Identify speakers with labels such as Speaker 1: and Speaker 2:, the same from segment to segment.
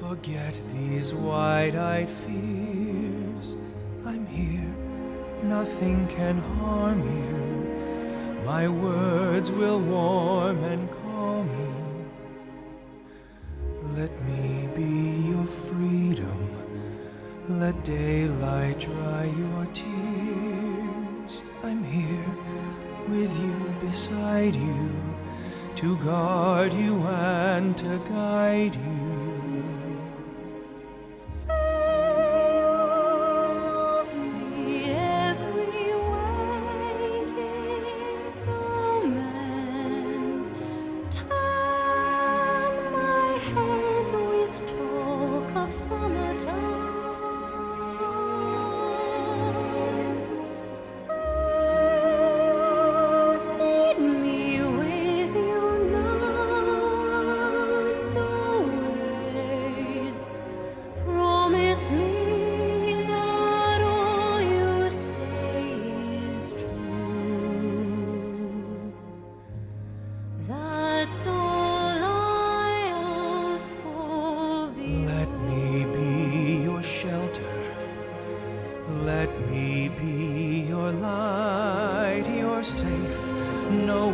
Speaker 1: Forget these wide eyed fears. I'm here, nothing can harm you. My words will warm and calm you. Let me be your freedom. Let daylight dry your tears. I'm here with you, beside you to guard you and to guide you.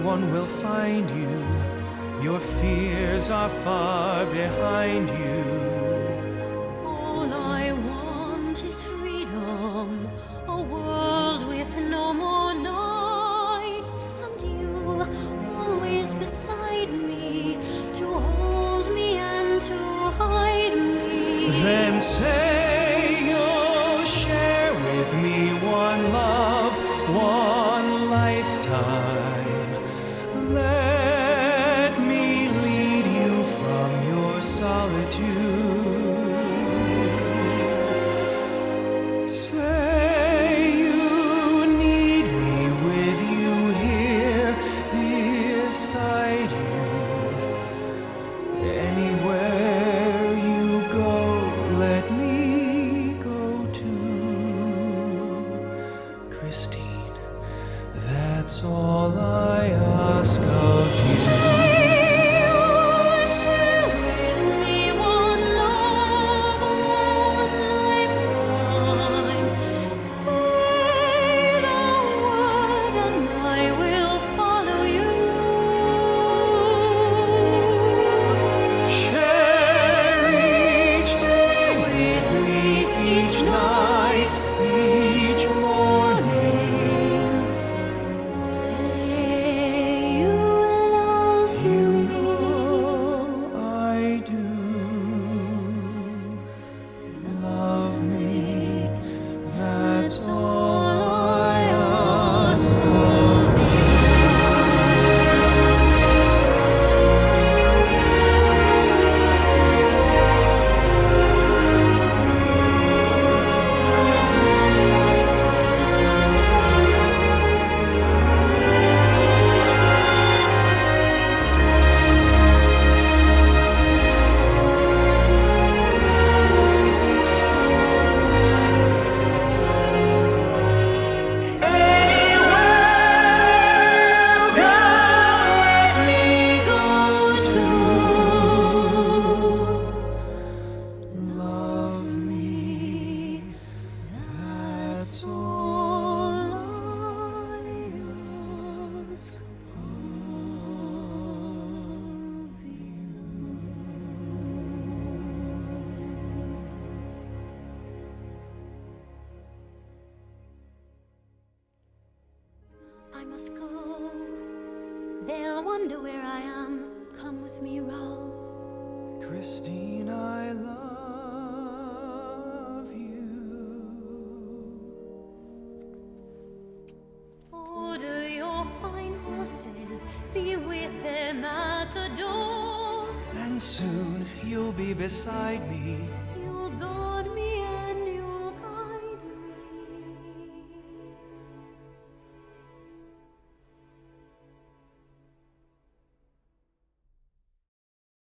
Speaker 1: one will find you. Your fears are far behind you.
Speaker 2: They'll wonder where I am. Come with me, Roll.
Speaker 1: Christine, I love you.
Speaker 2: Order your fine horses, be with them at the door.
Speaker 1: And soon you'll be beside
Speaker 2: me.